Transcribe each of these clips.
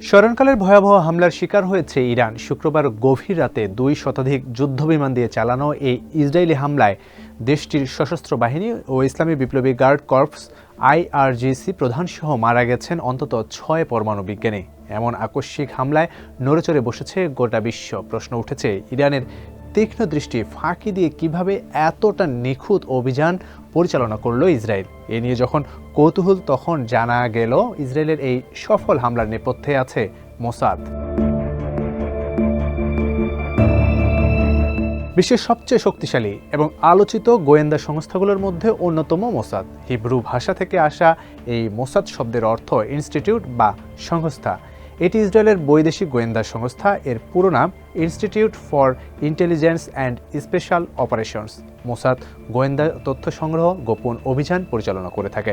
স্মরণকালের ভয়াবহ হামলার শিকার হয়েছে ইরান। শুক্রবার গভীর রাতে দুই শতাধিক যুদ্ধবিমান দিয়ে চালানো এই ইসরায়েলি হামলায় দেশটির সশস্ত্র বাহিনী ও ইসলামী বিপ্লবী গার্ড কর্পস আইআরজিসি প্রধানসহ মারা গেছেন অন্তত ছয় পরমাণু বিজ্ঞানী। এমন আকস্মিক হামলায় নড়েচড়ে বসেছে গোটা বিশ্ব। প্রশ্ন উঠেছে, ইরানের তীক্ষ্ণ দৃষ্টি ফাঁকি দিয়ে কীভাবে এতটা নিখুঁত অভিযান পরিচালনা করল ইসরায়েল। এ নিয়ে যখন কৌতূহল তখন জানা গেল ইসরায়েলের এই সফল হামলার নেপথ্যে আছে মোসাদ। বিশ্বের সবচেয়ে শক্তিশালী এবং আলোচিত গোয়েন্দা সংস্থাগুলোর মধ্যে অন্যতম মোসাদ। হিব্রু ভাষা থেকে আসা এই মোসাদ শব্দের অর্থ ইনস্টিটিউট বা সংস্থা। এটি ইসরায়েলের বৈদেশিক গোয়েন্দা সংস্থা। এর পুরো নাম institute for intelligence and special operations Mossad. গোয়েন্দা তথ্য সংগ্রহ, গোপন অভিযান পরিচালনা করে থাকে।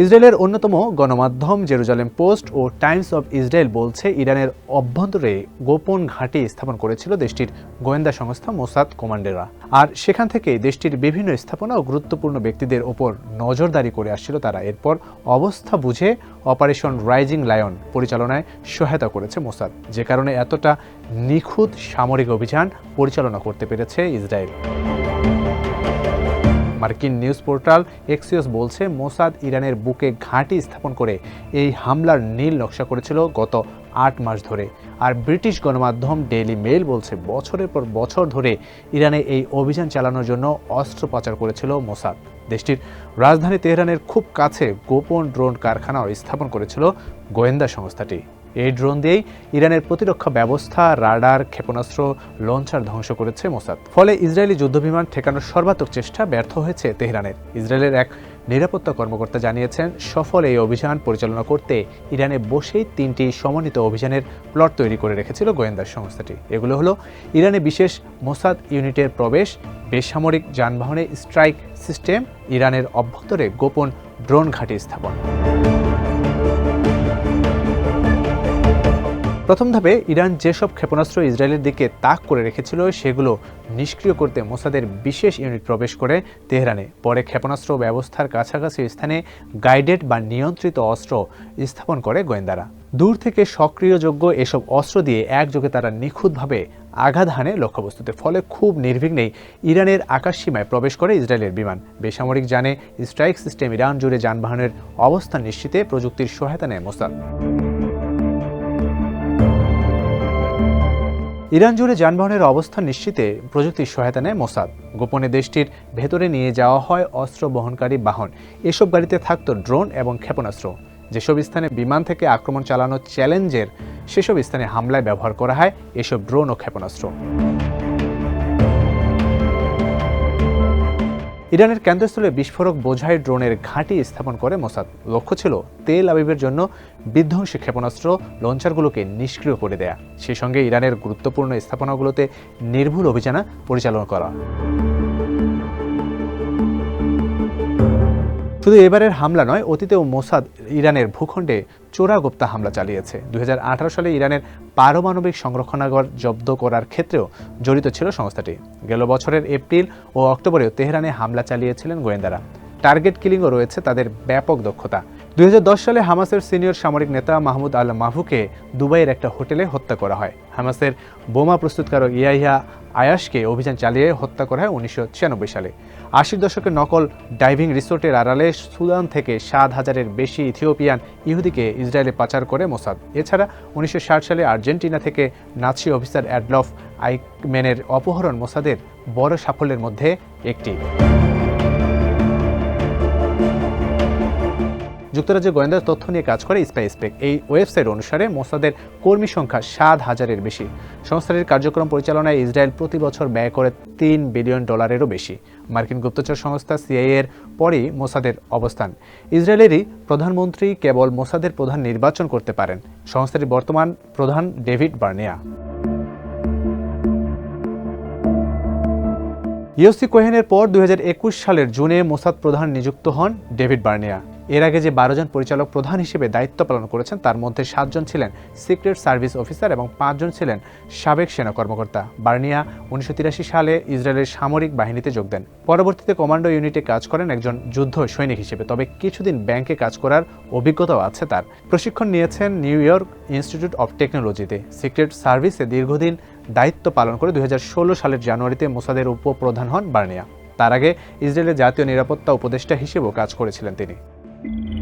ইসরায়েলের অন্যতম গণমাধ্যম জেরুজালেম পোস্ট ও টাইমস অব ইসরায়েল বলছে, ইরানের অভ্যন্তরে গোপন ঘাঁটি স্থাপন করেছিল দেশটির গোয়েন্দা সংস্থা মোসাদ কমান্ডেরা আর সেখান থেকে দেশটির বিভিন্ন স্থাপনা ও গুরুত্বপূর্ণ ব্যক্তিদের ওপর নজরদারি করে আসছিল তারা। এরপর অবস্থা বুঝে অপারেশন রাইজিং লায়ন পরিচালনায় সহায়তা করেছে মোসাদ। যে কারণে এতটা নিখুঁত সামরিক অভিযান পরিচালনা করতে পেরেছে ইসরায়েল। মার্কিন নিউজ পোর্টাল এক্সিওস বলছে, মোসাদ ইরানের বুকে ঘাঁটি স্থাপন করে এই হামলার নীল নকশা করেছিল গত আট মাস ধরে। আর ব্রিটিশ গণমাধ্যম ডেইলি মেল বলছে, বছরের পর বছর ধরে ইরানে এই অভিযান চালানোর জন্য অস্ত্র পাচার করেছিল মোসাদ। দেশটির রাজধানী তেহরানের খুব কাছে গোপন ড্রোন কারখানাও স্থাপন করেছিল গোয়েন্দা সংস্থাটি। এই ড্রোন দিয়েই ইরানের প্রতিরক্ষা ব্যবস্থা, রাডার, ক্ষেপণাস্ত্র, লঞ্চার ধ্বংস করেছে মোসাদ। ফলে ইসরায়েলি যুদ্ধবিমান ঠেকানোর সর্বাত্মক চেষ্টা ব্যর্থ হয়েছে তেহরানের। ইসরায়েলের এক নিরাপত্তা কর্মকর্তা জানিয়েছেন, সফল এই অভিযান পরিচালনা করতে ইরানে বসেই তিনটি সমন্বিত অভিযানের প্লট তৈরি করে রেখেছিল গোয়েন্দা সংস্থাটি। এগুলো হলো, ইরানে বিশেষ মোসাদ ইউনিটের প্রবেশ, বেসামরিক যানবাহনে স্ট্রাইক সিস্টেম, ইরানের অভ্যন্তরে গোপন ড্রোন ঘাঁটি স্থাপন। প্রথম ধাপে ইরান যেসব ক্ষেপণাস্ত্র ইসরায়েলের দিকে তাক করে রেখেছিল, সেগুলো নিষ্ক্রিয় করতে মোসাদের বিশেষ ইউনিট প্রবেশ করে তেহরানে। পরে ক্ষেপণাস্ত্র ব্যবস্থার কাছাকাছি স্থানে গাইডেড বা নিয়ন্ত্রিত অস্ত্র স্থাপন করে গোয়েন্দারা। দূর থেকে সক্রিয়যোগ্য এসব অস্ত্র দিয়ে একযোগে তারা নিখুঁতভাবে আঘাত হানে লক্ষ্যবস্তুতে, ফলে খুব নির্বিঘ্নেই ইরানের আকাশসীমায় প্রবেশ করে ইসরায়েলের বিমান। বেসামরিক জানে স্ট্রাইক সিস্টেম ইরান জুড়ে যানবাহনের অবস্থান নিশ্চিতে প্রযুক্তির সহায়তা নেয় মোসাদ। ইরান জুড়ে যানবাহনের অবস্থান নিশ্চিতে প্রযুক্তির সহায়তা নেয় মোসাদ। গোপনে দেশটির ভেতরে নিয়ে যাওয়া হয় অস্ত্র বহনকারী বাহন। এসব গাড়িতে থাকত ড্রোন এবং ক্ষেপণাস্ত্র। যেসব স্থানে বিমান থেকে আক্রমণ চালানো চ্যালেঞ্জের, সেসব স্থানে হামলায় ব্যবহার করা হয় এসব ড্রোন ও ক্ষেপণাস্ত্র। ইরানের কেন্দ্রস্থলে বিস্ফোরক বোঝাই ড্রোনের ঘাঁটি স্থাপন করে মোসাদ। লক্ষ্য ছিল তেল আবিবের জন্য বিধ্বংসী ক্ষেপণাস্ত্র লঞ্চারগুলোকে নিষ্ক্রিয় করে দেয়া। সেই সঙ্গে ইরানের গুরুত্বপূর্ণ স্থাপনাগুলোতে নির্ভুল অভিযান পরিচালনা করা। শুধু এবারের হামলা নয়, অতীতেও মোসাদ ইরানের ভূখণ্ডে চোরাগোপ্তা হামলা চালিয়েছে। দুই সালে ইরানের পারমাণবিক সংরক্ষণাগার জব্দ করার ক্ষেত্রেও জড়িত ছিল সংস্থাটি। গেল বছরের এপ্রিল ও অক্টোবরেও তেহরানে হামলা চালিয়েছিলেন গোয়েন্দারা। টার্গেট কিলিংও রয়েছে তাদের ব্যাপক দক্ষতা। দুই হাজার দশ সালে হামাসের সিনিয়র সামরিক নেতা মাহমুদ আল মাহফুকে দুবাইয়ের একটা হোটেলে হত্যা করা হয়। হামাসের বোমা প্রস্তুতকারক ইয়াহিয়া আয়াসকে অভিযান চালিয়ে হত্যা করা হয় উনিশশো ছিয়ানব্বই সালে। আশির দশকে নকল ডাইভিং রিসোর্টের আড়ালে সুদান থেকে সাত হাজারের বেশি ইথিওপিয়ান ইহুদিকে ইসরায়েলে পাচার করে মোসাদ। এছাড়া উনিশশো ষাট সালে আর্জেন্টিনা থেকে নাৎসি অফিসার অ্যাডলফ আইকম্যানের অপহরণ মোসাদের বড় সাফল্যের মধ্যে একটি। যুক্তরাজ্যের গোয়েন্দা তথ্য নিয়ে কাজ করে স্পাইসপেক এই ওয়েবসাইট অনুসারে মোসাদের কর্মী সংখ্যা সাত হাজারের বেশি। সংস্থাটির কার্যক্রম পরিচালনায় ইসরায়েল প্রতি বছর ব্যয় করে তিন বিলিয়ন ডলারেরও বেশি। মার্কিন গুপ্তচর সংস্থা সিআইএ এর পরই মোসাদের অবস্থান। ইসরায়েলেরই প্রধানমন্ত্রী কেবল মোসাদের প্রধান নির্বাচন করতে পারেন। সংস্থাটির বর্তমান প্রধান ডেভিড বার্নিয়া। ইউসি কোহেনের পর দুই হাজার একুশ সালের জুনে মোসাদ প্রধান নিযুক্ত হন ডেভিড বার্নিয়া। এর আগে যে বারো জন পরিচালক প্রধান হিসেবে দায়িত্ব পালন করেছেন, তার মধ্যে সাতজন ছিলেন সিক্রেট সার্ভিস অফিসার এবং পাঁচজন ছিলেন সাবেক সেনা কর্মকর্তা। বার্নিয়া উনিশশো তিরাশি সালে ইসরায়েলের সামরিক বাহিনীতে যোগ দেন। পরবর্তীতে কমান্ডো ইউনিটে কাজ করেন একজন যুদ্ধ সৈনিক হিসেবে, তবে কিছুদিন ব্যাংকে কাজ করার অভিজ্ঞতাও আছে তার। প্রশিক্ষণ নিয়েছেন নিউ ইয়র্ক ইনস্টিটিউট অব টেকনোলজিতে। সিক্রেট সার্ভিসে দীর্ঘদিন দায়িত্ব পালন করে দুই হাজার ষোলো সালের জানুয়ারিতে মোসাদের উপপ্রধান হন বার্নিয়া। তার আগে ইসরায়েলের জাতীয় নিরাপত্তা উপদেষ্টা হিসেবেও কাজ করেছিলেন তিনি। Thank you.